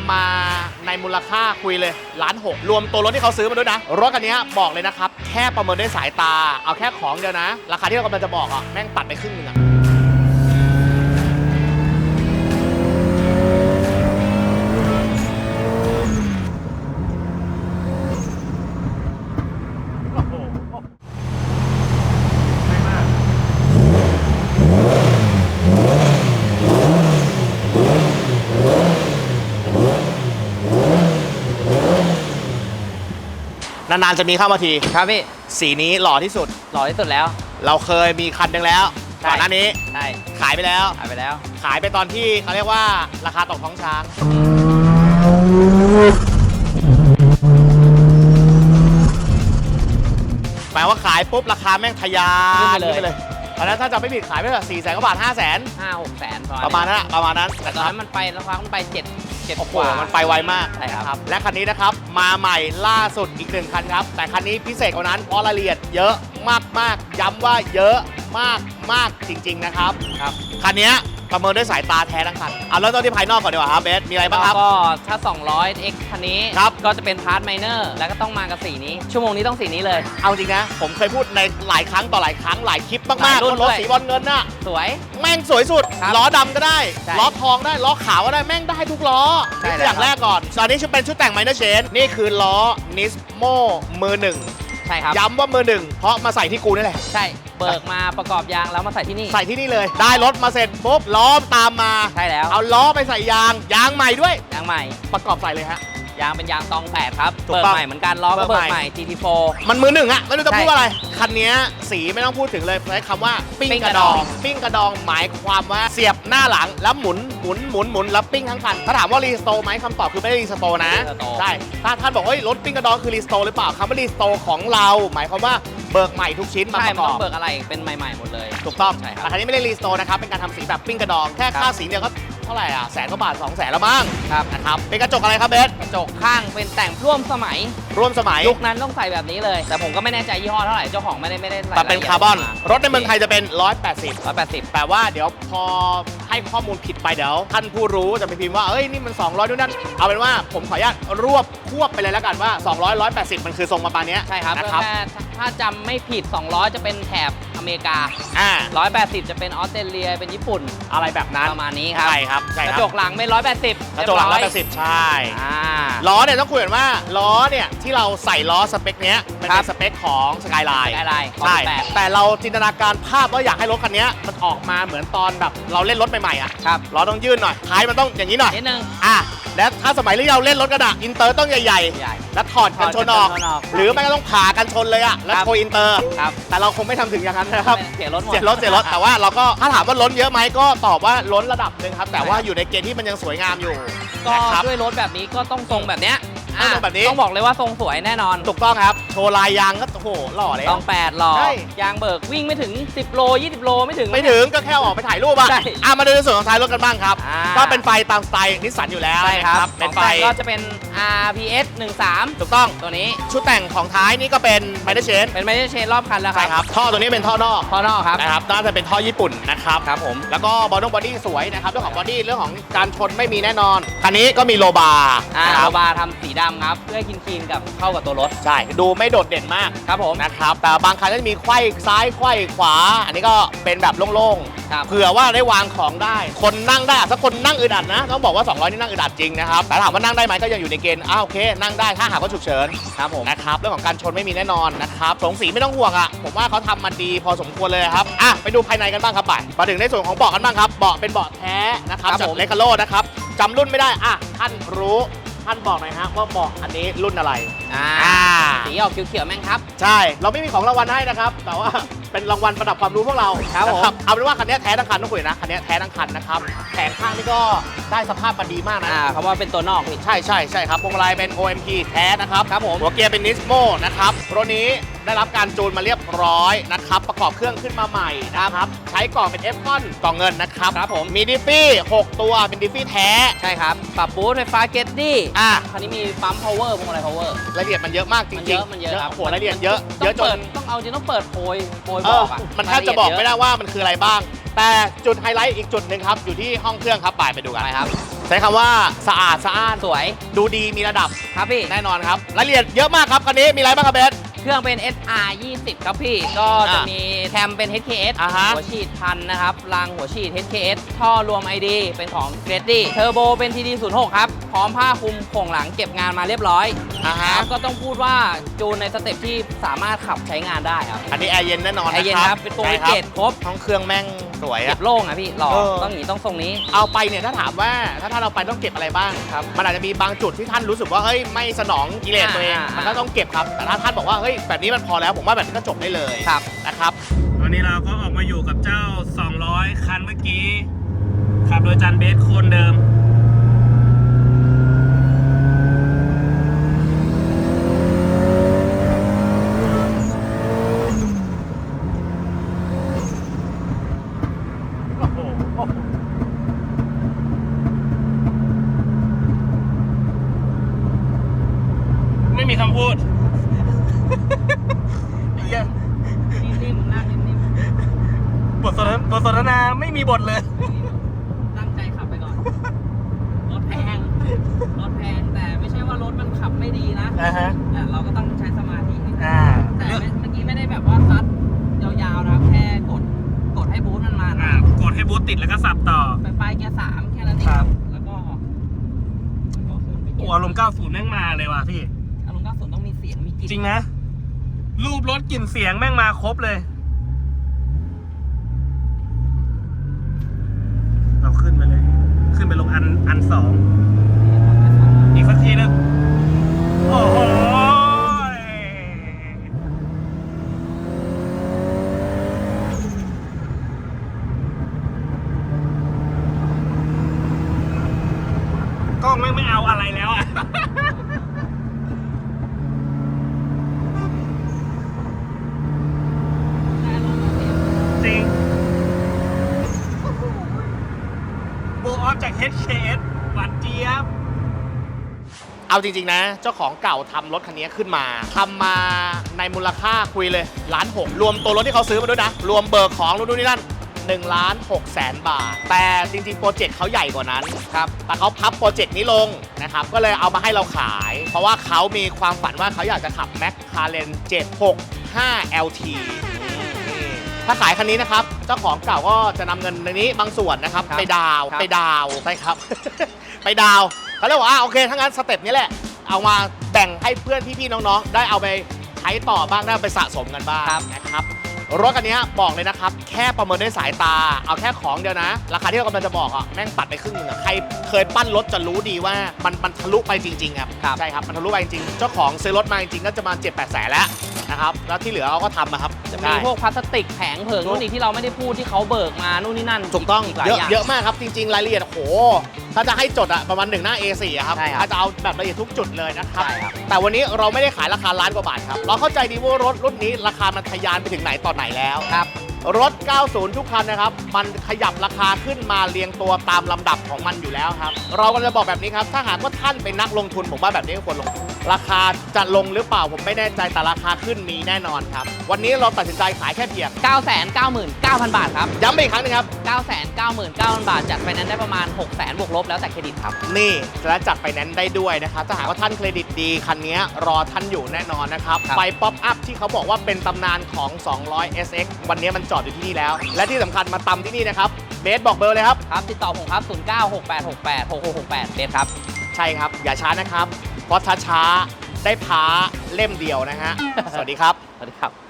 ำมาในมูลค่าคุยเลยล้านหกรวมตัวรถที่เขาซื้อมาด้วยนะ รถคันนี้บอกเลยนะครับ แค่ประเมินด้วยสายตา เอาแค่ของเดียวนะ ราคาที่เรากำลังจะบอกอะแม่งตัดไปครึ่งนึงอะ นานๆจะมีเข้ามาที ครับพี่สีนี้หล่อที่สุด หล่อที่สุดแล้ว เราเคยมีคันหนึ่งแล้วใช่ ก่อนหน้านี้ใช่ขายไปแล้ว หายไปแล้ว ขายไปตอนที่เขาเรียกว่าราคาตกท้องช้างแปลว่าขายปุ๊บ ราคาแม่งทะยานขึ้นไปเลย ตอนนั้นถ้าจะไม่ผิดขายไปแบบสี่แสนกว่าบาทห้าแสนห้าหกแสนประมาณนั้นอะประมาณนั้นแต่ตอนนั้นมันไปแล้วคว้ามันไปเจ็ด เจ็ดโอ้โหกว่า มันไปไวมากใช่ครับนะและคันนี้นะครับ มาใหม่ล่าสุดอีกหนึ่งคันครับ แต่คันนี้พิเศษกว่านั้นเพราะรายละเอียดเยอะมากๆ ย้ำว่าเยอะมากมากๆจริง ๆ นะครับ ครับ คันนี้ ประเมินด้วยสายตาแท้ทั้งคันเอาเริ่มต้นที่ภายนอกก่อนดีกว่าครับเบสมีอะไรบ้างครับ ก็ถ้า 200 X คันนี้ครับ ก็จะเป็นพาร์ทไมเนอร์แล้วก็ต้องมากับสีนี้ ชั่วโมงนี้ต้องสีนี้เลย เอาจริงนะ ผมเคยพูดในหลายครั้งต่อหลายครั้งหลายคลิปหมาลากยๆรุ่ว่านรถด้วย สีบอลเงินน่ะสวย แม่งสวยสุดครับล้อดำก็ได้ใช่ล้อทองได้ล้อขาวก็ได้แม่งได้ทุกล้อใช่นี่คืออย่างแล้วครับแรกก่อนตอนนี้ชุดเป็นชุดแต่งไมเนอร์เชนนี่คือล้อนิสโมมือหนึ่ง ใช่ครับ ย้ำว่ามือหนึ่งเพราะมาใส่ที่กูนี่แหละ ใช่ เบิกมาประกอบยางแล้วมาใส่ที่นี่ ใส่ที่นี่เลย ได้รถมาเสร็จปุ๊บล้อตามมา ใช่แล้ว เอาล้อไปใส่ยาง ยางใหม่ด้วย ยางใหม่ ประกอบใส่เลยฮะ ยางเป็นยางตองแปดครับถูกเบิกต้องใหม่เหมือนกันล้อก็เบิเบิกกใหใหม่ ม่ GT4 มันมือหนึ่งอะไม่รู้จะใช่พูดว่าอะไร คันเนี้ยสีไม่ต้องพูดถึงเลยใช้คำว่าปิ้งปิ้งกกระระดดออง ง ปิ้งกระดองหมายความว่าเสียบหน้าหลังแล้วหมุนหมุนหมุนหมุนแล้วปิ้งทั้งคันถ้าถามว่ารีสโตร์ไหมคำตอบคือไม่ได้รีสโตร์นะไม่ได้รีสโตร์ ใช่ถ้าท่านบอกว่าเฮ้ยรถปิ้งกระดองคือรีสโตร์หรือเปล่าคำว่ารีสโตร์ของเรา หมายความว่าเบิกใหม่ทุกชิ้นมาใช่ประมันกต้ออบงเบิกอะไรเป็นใหม่ๆหมดเลย ถูกต้องใช่ครับแต่คันนี้ไม่ได้รีสโตร์นะครับเป็นการทำสีแบบปิ้งกระดองแค่ครับค่าสีเนี่ยก็เท่าไหร่อะแสนกว่าบาทสองแสนแล้วมั้งครับนะครับเป็นกระจกอะไรครับเบสกระจกข้างเป็นแต่งร่วมสมัยร่วมสมัยยุคนั้นต้องใส่แบบนี้เลย แต่ผมก็ไม่แน่ใจยี่ห้อเท่าไหร่เจ้าของไม่ได้ไม่ได้ใส่แต่เป็นคาร์บอน รถในเมืองไทยจะเป็น 180ร้อยแปดสิบแต่ว่าเดี๋ยวพอให้ข้อมูลผิดไปเดี๋ยวท่านผู้รู้จะไปพิมพ์ว่าเอ้ยนี่มัน 200ด้วยนั่นเอาเป็นว่าผมขออนุญาตรวบควบไปเลยแล้วกันว่า 200 180 มันคือทรงประมาณเนี้ยใช่ครับนะครับแค่ถ้าจำไม่ผิด 200 จะเป็นแถบ อเมริกา อ่า180 จะเป็นออสเตรเลียเป็นญี่ปุ่นอะไรแบบนั้นประมาณนี้ครับใช่ครับใช่กคระรับจกหลังเป็น180กระจกหลังเยบอย180ใช่ อ่า ล้อเนี่ยต้องคุยกันว่าล้อเนี่ยที่เราใส่ล้อสเปคเนี้ยมันครัเป็นบสเปคของสกายไลน์ได้ลายใช่แปดแต่เราจินตนาการภาพว่าอยากให้รถคันเนี้ยมันออกมาเหมือนตอนแบบเราเล่นรถใหม่ๆอะครับล้อต้องยื่นหน่อยท้ายมันต้องอย่างนี้หน่อยนิดนึง อะ และถ้าสมัยที่เราเล่นรถกระดะอินเตอร์ต้องใหญ่ใหญ่ ๆ แล้วถอดกันชนออก ถอดกันชนออกหรือไม่ก็ต้องผ่ากันชนเลยอะแล้วครับ โชว์อินเตอร์ ครับแต่เราคงไม่ทำถึงอย่างนั้นนะครับ เสียรถหมด เสียรถเสียรถแต่ว่าเราก็ถ้าถามว่าล้นเยอะไหมก็ตอบว่าล้นระดับหนึ่งครับ แต่ว่าอยู่ในเกณฑ์ที่มันยังสวยงามอยู่ก็นะครับ ด้วยรถแบบนี้ก็ต้องทรงแบบเนี้ยต้ องทรงแบบนี้ ต้องบอกเลยว่าทรงสวยแน่นอนถูกต้องครับ โชว์ลายยางก็โอ้โหหล่อเลยต้องแปดหล่อใช่ ยางเบิกวิ่งไม่ถึง 10 โล 20 โลไม่ถึง ไม่ถึงก็แค่ออกไปถ่ายรูปอะใช่อะมาดูในส่วนของท้ายรถกันบ้างครับ อ่า ก็เป็นไฟตามสไตล์นิสสันอยู่แล้วใช่ครับ เป็นของไฟแต่งก็จะเป็น RPS 13 ถูกต้อง ตัวนี้ชุดแต่งของท้ายนี่ก็เป็นไมเนเชนเป็นไม่ใช่เชนรอบคันแล้วคใช่รับครับ ท่อตัวนี้เป็นท่อนอกพอนอกครับ นะครับ น่าจะเป็นท่อญี่ปุ่นนะครับ ครับผม แล้วก็บอดี้บอดี้สวยนะครับ เรื่องของบอดี้เรื่องของการชนไม่มีแน่นอน คันนี้ก็มีโลบาร์อ่านะคโรรับบาร์ทำสีดำครับ เพื่อให้คินคีนๆกับเข้ากับตัวรถ ใช่ ดูไม่โดดเด่นมากครับผม นะครับ แต่บางคันก็จะมีไขว้ซ้ายไขว้ขวา อันนี้ก็เป็นแบบโล่งครับ ๆเผื่อว่าได้วางของได้ คนนั่งได้ถ้าคนนั่งอึดอัดนะ ต้องบอกว่า 200 นี่นั่งอึดอัดจริงนะครับ แต่ถามว่านั่งได้ไหมก็ยังอยู่ในเกณฑ์อ้าวโอเค นั่งได้ถ้าหากว่าฉุกเฉิน ครับผม นะครับเรื่องของการชนไม่มีแน่นอนนะครับสงสีไม่ต้องห่วงอะผมว่าเขาทำมาดีพอสมควรเลยครับอะไปดูภายในกันบ้างครับไปมาถึงในส่วนของเบาะกันบ้างครับเบาะเป็นเบาะแท้นะครับครับจากผม เลคาโลนะครับจำรุ่นไม่ได้อะท่านรู้ ท่านบอกหน่อยฮะว่าเบาะอันนี้รุ่นอะไร อ่าอ่า สีออกเขียวๆแม่งครับ ใช่ เราไม่มีของรางวัลให้นะครับ แต่ว่า เป็นรางวัลประดับความรู้พวกเราครับผม นะเอาเป็นว่าคันนี้แท้ทั้งคันต้องคุยนะ คันนี้แท้ทั้งคันนะครับแผงข้างนี่ก็ได้สภาพมาดีมากนะ อ่าเขาว่าเป็นตัวนอกนี่ ใช่ใช่ใช่ครับพวงมาลัยเป็น OMP แท้นะครับ ครับผม หัวเกียร์เป็นนิสโมนะครับรถนี้ ได้รับการจูนมาเรียบร้อยนะครับ ประกอบเครื่องขึ้นมาใหม่นะครับ ใช้กล่องเป็นเอฟคอนกล่องเงินนะครับครับผม มีดิฟฟี่ 6 ตัวเป็นดิฟฟี่แท้ ใช่ครับ ปรับบูทไฟฟ้าเกตดี้อะ คันนี้มีปั๊ม power พวงมาลัย power รายละเอียดมันเยอะมากจริงมันๆเยอะมันเยอะครับ โอ้โหรายละเอียดเยอะต้เยออะงจเปินดต้องเอาจริงต้องเปิดโพยโพยเอบออกอะมันแทบจะบอกไม่รายลได้เยว่ามันคืออะไรบ้าง แต่จุดไฮไลท์อีกจุดหนึ่งครับอยู่ที่ห้องเครื่องครับไปไปดูกันไปครับใช้คำว่าสะอาดสะอ้านสวย ดูดีมีระดับครับพี่แน่นอนครับรายละเอียดเยอะมากครับคันนี้มีอะไรบ้างครับเบส เครื่องเป็น SR 20 ครับพี่ ก็จะอะมีแคมเป็น HKS อ่าฮะ หัวฉีดพันนะครับรางหัวฉีด HKS ท่อรวม ID เป็นของ g r e d y เทอร์โบเป็น TD 0 6 ครับ พร้อมผ้าคลุมโครงหลังเก็บงานมาเรียบร้อยอ่าฮะ ครับก็ต้องพูดว่าจูนในสเต็ปที่สามารถขับใช้งานได้ครับอันนี้แอร์เย็นแน่นอนไอเย็นครับ เป็นตัวใช่วิครัเกบตครบ ท้องเครื่องแม่ง สวยเก็อะ บโล่งอะพี่หล่อเออ ต้องอย่างนี้ต้องทรงนี้ เอาไปเนี่ยถ้าถามว่าถ้าท่านเอาไปต้องเก็บอะไรบ้างครับมันอาจจะมีบางจุดที่ท่านรู้สึกว่าเฮ้ยไม่สนองกิเลสตัวเองอ่าอ่ามั มันก็ต้องเก็บครับ แต่ถ้าท่านบอกว่าเฮ้ยแบบนี้มันพอแล้วผมว่าแบบนี้ก็จบได้เลยครับ นะครับ ตอนนี้เราก็ออกมาอยู่กับเจ้า 200 คันเมื่อกี้ ขับโดยจันเบสโคนเดิม โอ้โห ไม่มีคำพูดไอ้เหี้ย นิ่มๆนั่งนิ่ม บท สนทนาบทสนทนาไม่มีบทเลยๆตั้งใจขับไปก่อน รถแพง รถแพงแต่ไม่ใช่ว่ารถมันขับไม่ดีนะอ่าฮะ แต่เราก็ต้องใช้สมาธินิดนึงอ่าแต่ไม่เมื่อกี้ไม่ได้แบบว่าซัดยาวๆนะครับแค่กดกดให้บูทมันมาอ่านะกดให้บูตติดแล้วก็สับต่อ ไปปลายเกียร์สามแค่นั้นเองครับแล้วก็แล้วก็ขึ้นไปเกีโอ้ยร์อารมณ์90แม่งมาเลยว่ะพี่ อารมณ์ก้าศูนย์ต้องมีเสียงมีกลิ่นจริงนะ รูปรถกลิ่นเสียงแม่งมาครบเลย เราขึ้นไปเลย ขึ้นไปลงอันอันสองอีกสักทีนึงโอ้โหกล้องไม่ไม่เอาอะไรแล้วอะ จริงโบออฟจาก HKS หวานเจี๊ยบ เอาจริงๆนะ เจ้าของเก่าทำรถคันนี้ขึ้นมาทำมาในมูลค่าคุยเลยล้านหกรวมตัวรถที่เขาซื้อมาด้วยนะ รวมเบิกของรถนู่นนี่นั่น1ล้าน6แสนบาท แต่จริงๆ โปรเจกต์เขาใหญ่กว่านั้นครับแต่เขาพับโปรเจกต์นี้ลงนะครับ ก็เลยเอามาให้เราขาย เพราะว่าเขามีความฝันว่าเขาอยากจะขับ Mac c a r e n 765 LT นี่ ถ้าขายคันนี้นะครับ เจ้าของเก่าก็จะนำเงินในนี้บางส่วนนะครับ ครับไปดาวน์ครับ ไปดาวน์ใช่ครับ ไปดาวน์เขาเลยบอกว่าอะโอเคถ้างั้นสเต็ปนี้แหละ เอามาแบ่งให้เพื่อนพี่ๆน้องๆ ได้เอาไปใช้ต่อบ้างได้เอาไปสะสมกันบ้างครับนะครับ รถคันนี้บอกเลยนะครับ แค่ประเมินด้วยสายตา เอาแค่ของเดียวนะ ราคาที่เรากำลังจะบอกอะแม่งปัดไปครึ่งหนึงอะใครเคยปั้นรถจะรู้ดีว่ามันมันทะลุไปจริงๆครับครับ ใช่ครับมันทะลุไปจริงๆเจ้าของซื้อรถมาจริงๆก็จะมา7 8แสนแล้ว นะครับ แล้วที่เหลือเขาก็ทำนะครับจะมีได้พวกพลาสติกแผงเผิงนู่นนี่ที่เราไม่ได้พูดที่เขาเบิกมานู่นนี่นั่นถูกต้องหลายเยอะอย่าง เยอะมากครับ จริง ๆ รายละเอียดโอ้โห ถ้าจะให้จดอะประมาณหนึ่งหน้า A4 อะครับใช่ครับถ้าจะเอาแบบละเอียดทุกจุดเลยนะครับ ใช่ครับ แต่วันนี้เราไม่ได้ขายราคาล้านกว่าบาทครับ เราเข้าใจดีว่ารถรุ่นนี้ราคามันทะยานไปถึงไหนต่อไหนแล้ว ครับ รถ 90 ทุกคันนะครับ มันขยับราคาขึ้นมาเรียงตัวตามลำดับของมันอยู่แล้วครับ เราก็จะบอกแบบนี้ครับ ถ้าหากว่าท่านเป็นนักลงทุนผมว่าแบบนี้ควรลงทุนราคาจะลงหรือเปล่าผมไม่แน่ใจแต่ราคาขึ้นมีแน่นอนครับ วันนี้เราตัดสินใจขายแค่เพียง 9 9 9 0 0 0 บาทครับ ย้ำไปอีกครั้งหนึงครับ9 9 9 9 0 0 0 บาทจัดไฟแนนซ์ได้ประมาณ6 0 0 0 0บวกลบแล้วแต่เครดิตครับ นี่และจัดไฟแนนซ์ได้ด้วยนะครับถ้าหากว่าท่านเครดิตดีคันนี้รอท่านอยู่แน่นอนนะครับครับ ไฟป๊อปอัพที่เขาบอกว่าเป็นตำนานของ 200 SX วันนี้มันจอดอยู่ที่นี่แล้ว และที่สำคัญมาตำที่นี่นะครับเบสบอกเบอร์เลยครับ ครับ ติดต่อผมครับ 0 9 6 8 6 8 6 6 6 8เบสครับ ใช่ครับ อย่าช้านะครับ เพราะช้าๆได้พ้าเล่มเดียวนะฮะ สวัสดีครับ สวัสดีครับ